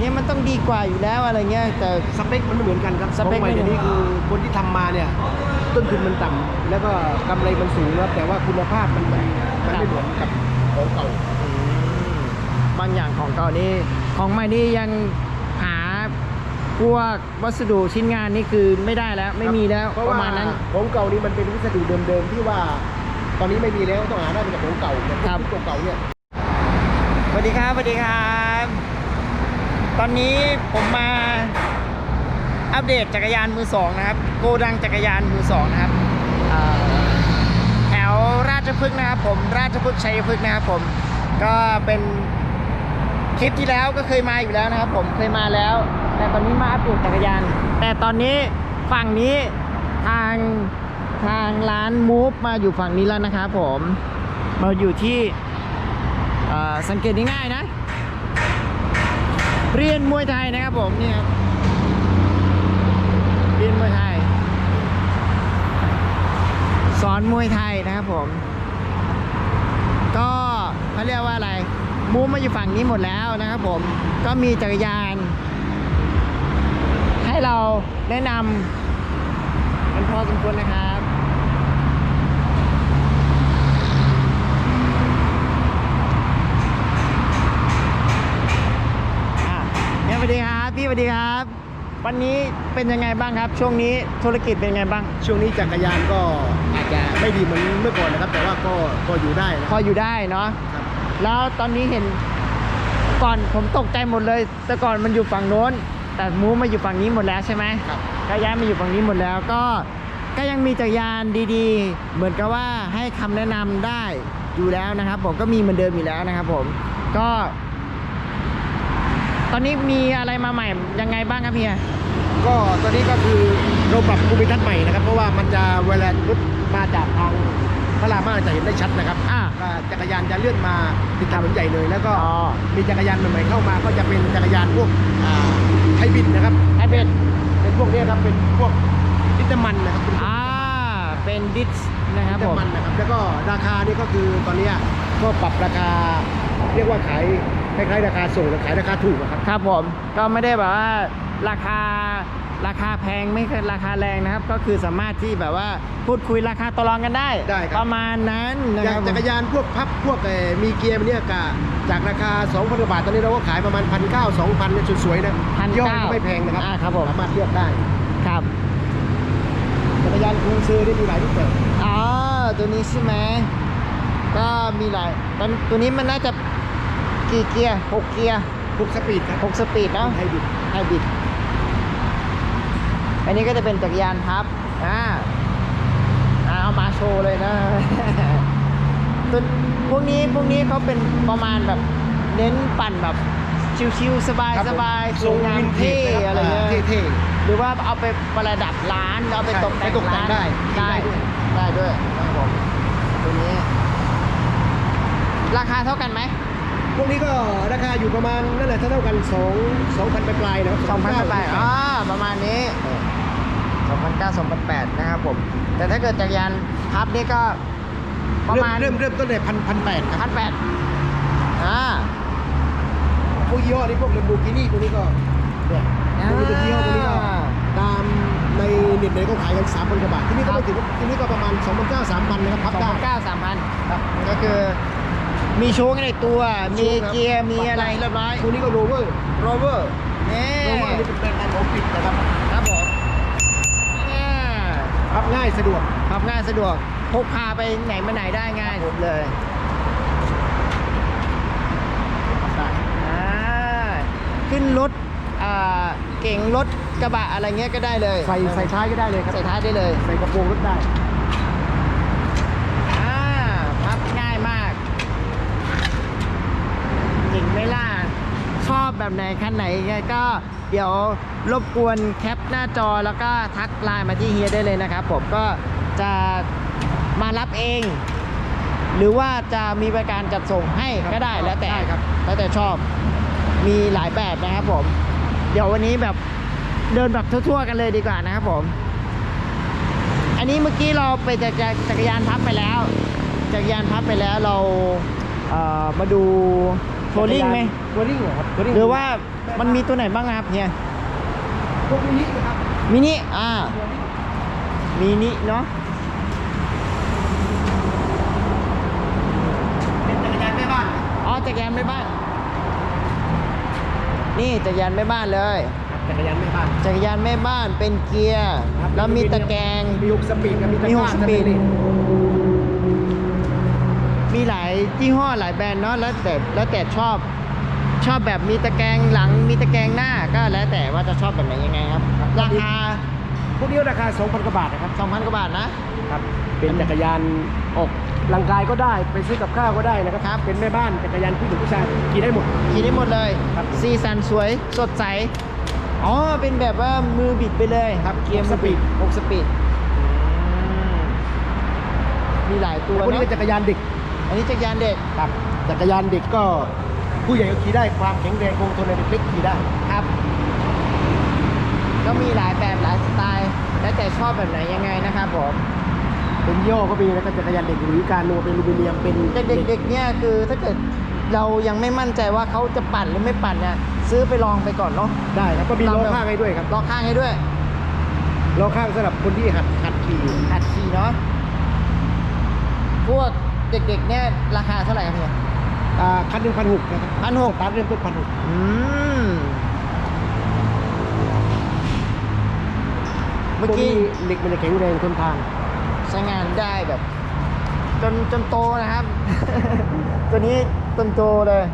เนี่ยมันต้องดีกว่าอยู่แล้วอะไรเงี้ยแต่ สเปคมันไม่เหมือนกันครับสเปคของใหม่ไม่เหมืเดี๋อยนวนี้คือคนที่ทำมาเนี่ยต้นทุนมันต่ำแล้วก็กำไรมันสูงครับแต่ว่าคุณภาพมันมันมันไม่เหมือนกับของเก่า บางอย่างของเก่านี่ของใหม่นี่ยังหาพวกวัสดุชิ้นงานนี่คือไม่ได้แล้วไม่มีแล้วเพราะปว่าระมาณนั้น ของเก่านี่มันเป็นวัสดุเดิมๆที่ว่า ตอนนี้ไม่มีแล้วต้องหาได้มาจากของเก่าแต่ครับ พวกเก่าๆเนี่ย สวัสดีครับสวัสดีครับ ตอนนี้ผมมาอัปเดตจักรยานมือสองนะครับ โกดังจักรยานมือสองนะครับแถวราชพฤกษ์นะครับผมราชพฤกษ์ชัยพฤกษ์นะครับผมก็เป็นคลิปที่แล้วก็เคยมาอยู่แล้วนะครับ ผมเคยมาแล้ว แต่ตอนนี้มาอัปเดตจักรยาน แต่ตอนนี้ฝั่งนี้ทางทางร้านมูฟมาอยู่ฝั่งนี้แล้วนะครับผม มาอยู่ที่สังเกตง่ายๆนะ เรียนมวยไทยนะครับผมนี่ครับเรียนมวยไทย สอนมวยไทยนะครับผม ก็เขาเรียกว่าอะไรมูมาอยู่ฝั่งนี้หมดแล้วนะครับผมก็มีจักรยาน ให้เราแนะนำกันพอสมควรนะครับ อะเนี่ยส วัสดีครับ พี่สวัสดีครับ วันนี้เป็นยังไงบ้างครับ ช่วงนี้ธุรกิจเป็นยังไงบ้าง ช่วงนี้จักรยานก็อาจจะไม่ดีเหมือนเมื่อก่อนนะครับ แต่ว่าก็ก็อยู่ได้นะพออยู่ได้เนาะครับ แล้วตอนนี้เห็นก่อนผมตกใจหมดเลย แต่ก่อนมันอยู่ฝั่งโน้น แต่มูฟมาอยู่ฝั่งนี้หมดแล้วใช่ไหม ครับ ก็ย้ายมาอยู่ฝั่งนี้หมดแล้วก็ก็ยังมีจักรยานดีๆ เหมือนกับว่าให้คำแนะนำได้อยู่แล้วนะครับ ผมก็มีเหมือนเดิมอยู่แล้วนะครับผม ก็ ตอนนี้มีอะไรมาใหม่ยังไงบ้างครับเฮียก็ตอนนี้ก็คือเราปรับภูมิทัศน์ใหม่นะครับ เพราะว่ามันจะเวลารถมาจากทางพระรามห้าจะเห็นได้ชัดนะครับอ่าว่าจักรยานจะเลื่อนมาติดถนนใหญ่เลย แล้วก็อ๋อ มีจักรยานใหม่ๆเข้ามา ก็จะเป็นจักรยานพวกอ่าไฮบริดนะครับไฮเบรดเป็นพวกเนี้ยครับเป็นพวกดินน้ำมันนะครับเป็นพวก อ่า เป็นดิสนะครับผม น้ำมันนะครับแล้วก็ราคานี่ก็คือตอนเนี้ยก็ปรับราคาเรียกว่าขาย คล้ายๆราคาส่งหรือขายราคาถูกอะครับ ครับผมก็ไม่ได้แบบว่าราคาราคาแพงไม่ใช่ราคาแรงนะครับ ก็คือสามารถที่แบบว่าพูดคุยราคาต่อรองกันได้ได้ครับ ประมาณนั้นนะอคย่ารังบผมจักรยานพวกพับพวกเอ่อมีเกียร์เนี่ยกะจากราคา2,000กว่าบาทตอนนี้เราก็ขายประมาณ1 9 0 0 2,000เนี่ยสวยๆนะพันย่อเก้าก็ไม่แพงนะครับอ่าครับผมสามารถเลือกได้ครับจักรยานคูณซื้อนี่มีหลายรูปแบบอ๋อตัวนี้ใช่ไหมก็มีหลายตอนตัวนี้มันน่าจะ กี่เกียร์หกเกียร์พวกสปีดครับหกสปีดเนาะไฮบริดไฮบริดอันนี้ก็จะเป็นจักรยานพับอ่าอ่าเอามาโชว์เลยนะตัวพวกนี้พวกนี้เขาเป็นประมาณแบบเน้นปั่นแบบชิวๆสบายครับสผมบายสวยงามเท่อะไรเงี้ยเท่หรือว่าเอาไปประดับร้านเอาไปใช่ตกแต่งไปตกแต่งร้านได้ได้ได้ด้วยได้ด้วยครับผมตัวนี้ ราคาเท่ากันไหมๆ พวกนี้ก็ราคาอยู่ประมาณนั่นแหละเท่าๆกัน2 2,000ปลายๆนะครับสองพัน2,900แปดอ่าประมาณนี้สองพันเก้าสองพันแปดนะครับผม แต่ถ้าเกิดจักรยานพับนี่ก็ประมาณเริ่มเริ่มต้นเลยพันพันแปดครับพันแปดอ่าพวกยี่ห้อนี้พวกเลมโบกินี่พวกนี้ก็เนี่ยพวกนี้เป็นยี่ห้อพวกนี้ก็ตามในเน็ตเลยก็ขายกัน3,000กว่าบาทที่นี่ก็ไม่ถึงที่นี่ก็ประมาณ2,900 3,000นะครับพับสองได้พันเก้าสามพันครับก็คือ มีโชว์ในตัว มีโชว์ครับเกียร์ มีอะไรเรียบร้อยพวกนี้ก็โรเวอร์โรเวอร์นี่โรเวอร์นี่เป็นแบรนด์ของปิดนะครับครับผมเนี่ยพับง่ายสะดวกพับง่ายสะดวก พกพาไปไหนมาไหนได้ง่ายเลยได้อ่าขึ้นรถอ่าเก่งรถกระบะอะไรเงี้ยก็ได้เลย ใส่ใส่ท้ายก็ได้เลยครับ ใส่ท้ายได้เลย ใส่กระโปรงรถได้ อ่าพับง่ายมากจริงไหมล่ะช อบแบบไหนคันไหนก็เดี๋ยวรบกวนแคปหน้าจอแล้วก็ทักไลน์มาที่เฮียได้เลยนะครับ ผมก็จะมารับเอง หรือว่าจะมีบริการจัดส่งให้ครับก็ได้แล้วแต่ได้ครับแล้วแต่ชอบมีหลายแบบนะครับผม เดี๋ยววันนี้แบบเดินแบบทั่วๆกันเลยดีกว่านะครับผม อันนี้เมื่อกี้เราไปจักรจักรยานพับไปแล้ว จักรยานพับไปแล้วเราเอ่อมาดู โทรลิ่งไหมทัวริ่งเหรอครับทัวริ่งหรือว่ามันมีตัวไหนบ้างครับเฮียพวกนี้นะครับมินิอ่ามินิเนาะเป็นจักรยานแม่บ้านอ๋อจักรยานไม่บ้าน นี่จักรยานไม่บ้านเลยจักรยานแม่บ้านจักรยานแม่บ้านเป็นเกียร์ครับแล้วมีตะแกรงมีหกสปีดกับมีตะมีกหร้ากสปีดสเตนเลส มีหลายยี่ห้อหลายแบรนด์เนาะแล้วแต่แล้วแต่ชอบชอบแบบมีตะแกรงหลังมีตะแกรงหน้าก็แล้วแต่ว่าจะชอบแบบไหนยังไงครับราคา พวกนี้ราคา 2,000กว่าบาทนะครับ2,000กว่าบาทนะ ครับ เป็นจักรยานออกร่างกายก็ได้ ไปซื้อกับข้าวก็ได้นะครับ ครับ เป็นแม่บ้านจักรยานผู้หญิงผู้ชายขี่ได้หมด ขี่ได้หมดเลยครับ สีสันสวยสดใสอ๋อเป็นแบบว่ามือบิดไปเลยครับเกียร์หกมือบิดสปีดหกสปีดมีหลายตัวพวกนี้เนาะเป็นจักรยานเด็กอั นนี้จักรยานเด็กครับจักรยานเด็กก็ผู้ใหญ่ก็ขี่ได้ความแข็งแรงคงทนในเด็กๆขี่ได้ครับ ก็มีหลายแบบหลายสไตล์ แล้วแต่ชอบแบบไหนยังไงนะครับผมเป็นยี่ห้อก็มีนะครับจักรยานเด็กหรือการโนเป็นอลูมิเนียมเป็นแต่เด็กๆเนี่ยคือถ้าเกิดเรายังไม่มั่นใจว่าเขาจะปั่นหรือไม่ปั่นเนี่ยซื้อไปลองไปก่อนเนาะได้ครับก็มีล้อข้างให้ด้วยครับลองข้างให้ด้วยล้อข้างสำหรับคนที่หัดหัดขี่หัดขี่เนาะพวก เด็กๆเนี่ยราคาเท่าไหร่ครับเนี่ยอ่าคันหนึ่งพันหกนะครับพันหกสตาร์ทเริ่มต้นพันหกอืมเมื่อกี้เหล็กมันจะแข็งแรงทนทานใช้งานได้แบบ จนจนโตนะครับ ตัวนี้จนโตเลย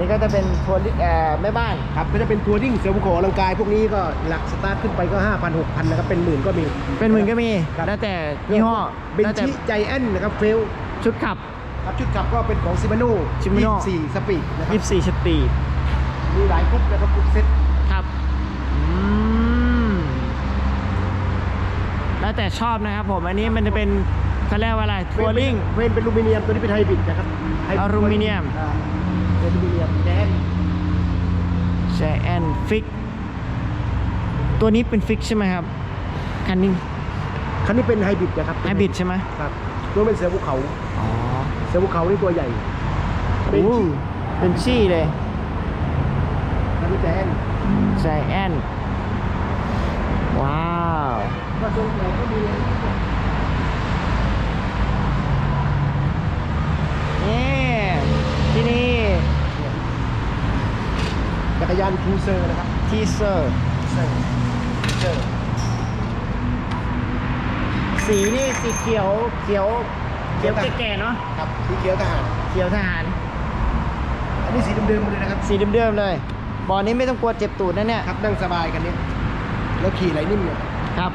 นี่ก็จะเป็นทัวริเอ่อแม่บ้านครับก็จะเป็นทัวริ่งเสริมของอลังกายพวกนี้ก็หลักสตาร์ทขึ้นไปก็ 5,000 6,000นะครับเป็นหมื่นก็มี เป็นหมื่นก็มีครับ แล้วแต่ยี่ห้อเบนแล้วแต่ชิใจแอนนะครับเฟลชุดขับ ครับชุดขับก็เป็นของซิมาโน่ Shimano 24 สปีดนะครับ24สปีดมีหลายกรุ๊ปนะครับกรุ๊ปเซ็ตครับอืมแล้วแต่ชอบนะครับผม อันนี้มันจะเป็นเขาเรียกว่าอะไรทัวริงเวนเป็นอลูมิเนียมตัวนี้เป็นไฮบริดนะครับไฮบริดอลูมิเนียม อ่า เป็นอลูมิเนียมแดนแชแอนฟิก ตัวนี้เป็นฟิกใช่ไหมครับ คันนี้ คันนี้เป็นไฮบริดนะครับไฮบริดใช่ไหมครับตัวเป็นเสือภูเขา อ๋อ เสือภูเขานี่ตัวใหญ่โอ้เป็นชี่เลยคันนี้แดนแชแอนว้าว ก็ทรงแขนก็มี นี่ที่นี่ จักร ยานคูเซอร์นะครับทีเซอร์เซอร์เซอร์สีนี่สีเขียวเขียวเขียวแก่ๆเนาะครับสีเขียวทหารเขียวทหาร อันนี้สีเดิมๆหมดเลยนะครับสีเดิมๆเลยบอลนี้ไม่ต้องกลัวเจ็บตูดนะเนี่ยครับนั่งสบายกันเนี่ยแล้วขี่ไหลนิ่มเนี่ยครับ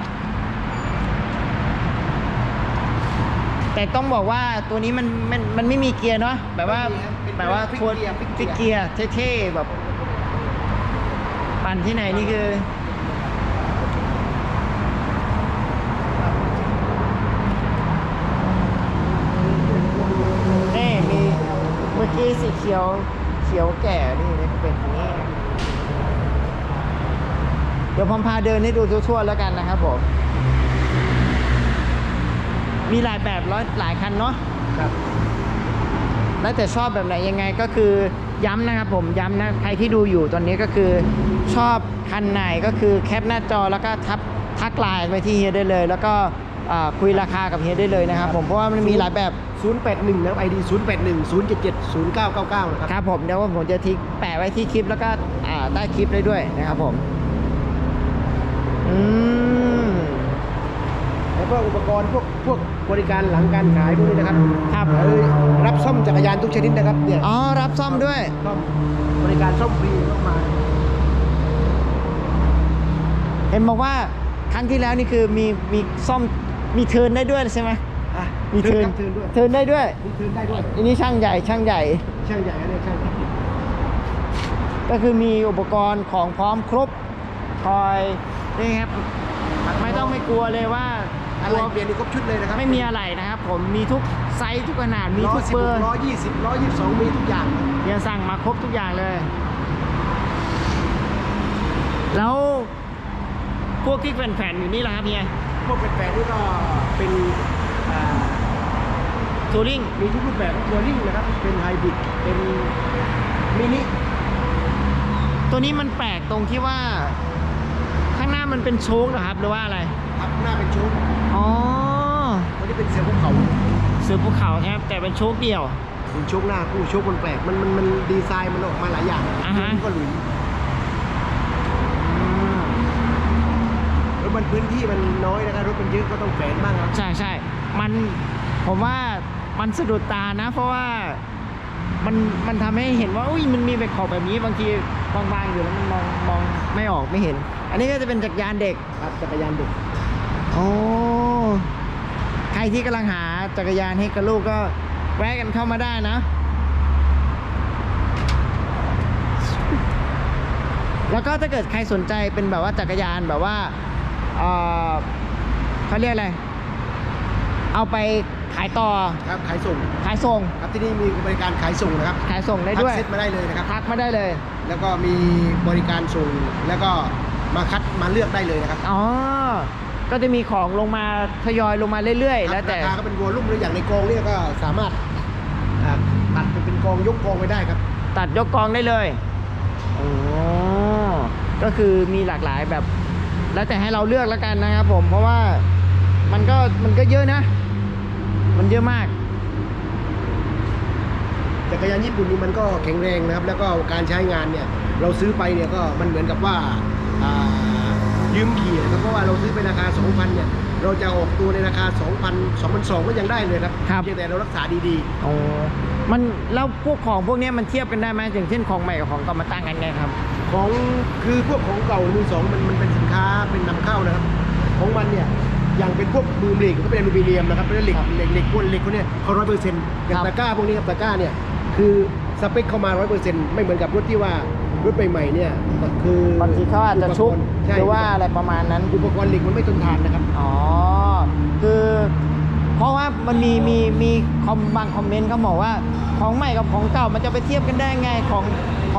แต่ต้องบอกว่าตัวนี้มันมันมันไม่มีเกียร์เนาะแบบว่าแบบว่าทัวร์ฟิกเกียร์เท่ๆแบบ ปั่นที่ไหนนี่คือ นี่มีเมื่อกี้สีเขียวเขียวแก่นี่นี่ก็เป็นอย่างนี้นะเดี๋ยวผมพาเดินให้ดูทั่วๆแล้วกันนะครับผม มีหลายแบบร้อยหลายคันเนาะครับแล้วแต่ชอบแบบไหนยังไงก็คือ ย้ำนะครับผมย้ำนะใครที่ดูอยู่ตอนนี้ก็คือชอบคันไหนก็คือแคปหน้าจอแล้วก็ทับทักไลน์ไปที่เฮียได้เลย แล้วก็อ่าคุยราคากับเฮียได้เลยนะครับผมเพราะว่ามันมีหลายแบบ 081นะครับ ID 081 077 0999นะครับครับผมเดี๋ยวผมจะทิ้งแปะไว้ที่คลิปแล้วก็อ่าใต้คลิปได้ด้วยนะครับผมอืม แล้วก็อุปกรณ์พวกพวกบริการหลังการขายพวกนี้นะครับครับ เอ้ยรับซ่อมจักรยานทุกชนิดนะครับเนี่ยอ๋อ รับซ่อมด้วย ซ่อมบริการซ่อมฟรีต้องมาเห็นบอกว่าครั้งที่แล้วนี่คือมีมีซ่อมมีเทิร์นได้ด้วยใช่ไหมอะมีเทิร์นเทิร์นด้วยเทิร์นได้ด้วยมีเทิร์นได้ด้วยอันนี้ช่างใหญ่ช่างใหญ่ ช่างใหญ่นะเนี่ยช่างก็คือมีอุปกรณ์ของพร้อมครบ คอยนี่ครับไม่ต้องไม่กลัวเลยว่า อะกไรลัวเปลี่ยนนี่ครบชุดเลยนะครับไม่มีอะไรนะครับ ผมมีทุกไซส์ทุกขนาดมีร้อทุยกสิบเบอร์ร้อยยี่สิบร้อยยี่สิบสองมีทุกอย่างเฮียสั่งมาครบทุกอย่างเลยแล้วพวกที่แผ่นๆอยู่นี่แหละครับเฮียพวกแฟนๆนี่ก็เป็นอ่าทัวริงมีทุกรูปแบบทัวริ่งนะครับ เป็นไฮบริดเป็นมินิตัวนี้มันแปลกตรงที่ว่า ข้างหน้ามันเป็นโชคเหรอครับหรือว่าอะไร ครับหน้าเป็นโชค อ๋อ ตัวนี้เป็นเสือภูเขาเสือภูเขาใช่ไหมแต่เป็นโชคเดียว เป็นโชคหน้าคู่โชคมันแปลกมันมันมันดีไซน์มันออกมาหลายอย่างอ่าฮะมันก็หลุยแล้วมันพื้นที่มันน้อยนะครับรถมันเยอะก็ต้องแฝงบ้างครับใช่ใช่ มันผมว่ามันสะดุดตานะ เพราะว่ามันมันทำให้เห็นว่าอุ้ยมันมีแบบขอบแบบนี้บางทีบางๆอยู่แล้วมันมองมองไม่ออกไม่เห็น อันนี้ก็จะเป็นจักรยานเด็กครับจักรยานเด็ก โอ้ ใครที่กำลังหาจักรยานให้กับลูกก็แวะกันเข้ามาได้นะ แล้วก็ถ้าเกิดใครสนใจเป็นแบบว่าจักรยานแบบว่าเอ่อเขาเรียกอะไร เอาไปขายต่อ ครับขายส่ง ขายส่ง ครับที่นี่มีบริการขายส่งนะครับ ขายส่งได้ทัด้วยเซ็ตมาได้เลยนะครับทักมาได้เลย แล้วก็มีบริการส่ง แล้วก็มาคัดมาเลือกได้เลยนะครับ อ๋อ ก็จะมีของลงมาทยอยลงมาเรื่อยๆ แล้วแต่ราคาก็เป็นวอลลุ่มหรืออย่างในกองเนี่ยก็สามารถอ่าตัดเป็นเป็นกองยกกองไปได้ครับ ตัดยกกองได้เลยโอ้ก็คือมีหลากหลายแบบ แล้วแต่ให้เราเลือกแล้วกันนะครับผมเพราะว่ามันก็มันก็เยอะนะ มันเยอะมากจักรยานญี่ปุ่นนี่มันก็แข็งแรงนะครับ แล้วก็การใช้งานเนี่ย เราซื้อไปเนี่ยก็มันเหมือนกับว่าอ่า ยืมขี่นะครับเพราะว่าเราซื้อไปราคา 2,000เนี่ยเราจะออกตัวในราคา 2,000 2,200ก็ยังได้เลยครับครับ เพียงแต่เรารักษาดีโอ้มันแล้วพวกของพวกเนี้ยมันเทียบกันได้ไหมอย่างเช่นของใหม่กับของเก่ามาตั้งกันไงครับ ๆ ของคือพวกของเก่ามือสองมันมันเป็นสินค้าเป็นนำเข้านะครับ ของมันเนี่ยอย่างเป็นพวกบูมเหล็กก็เป็นอลูมิเนียมนะครับเป็นเหล็กครับเหล็กเหล็กพวกเหล็กพวกเนี้ยเขาร้อยเปอร์เซ็นต์อย่างครับ ตะกร้าพวกนี้ครับตะกร้าเนี่ยคือสเปคเข้ามาร้อยเปอร์เซ็นต์ไม่เหมือนกับรถที่ว่า รถใหม่ๆเนี่ยคือบางทีเขาอาจจะชุบใช่หรือว่าอะไรประมาณนั้น อุปกรณ์เหล็กมันไม่ทนทานนะครับ อ๋อ คือเพราะว่ามันมีมีมีคอมบางคอมเมนต์เขาบอกว่า ของใหม่กับของเก่ามันจะไปเทียบกันได้ไงของ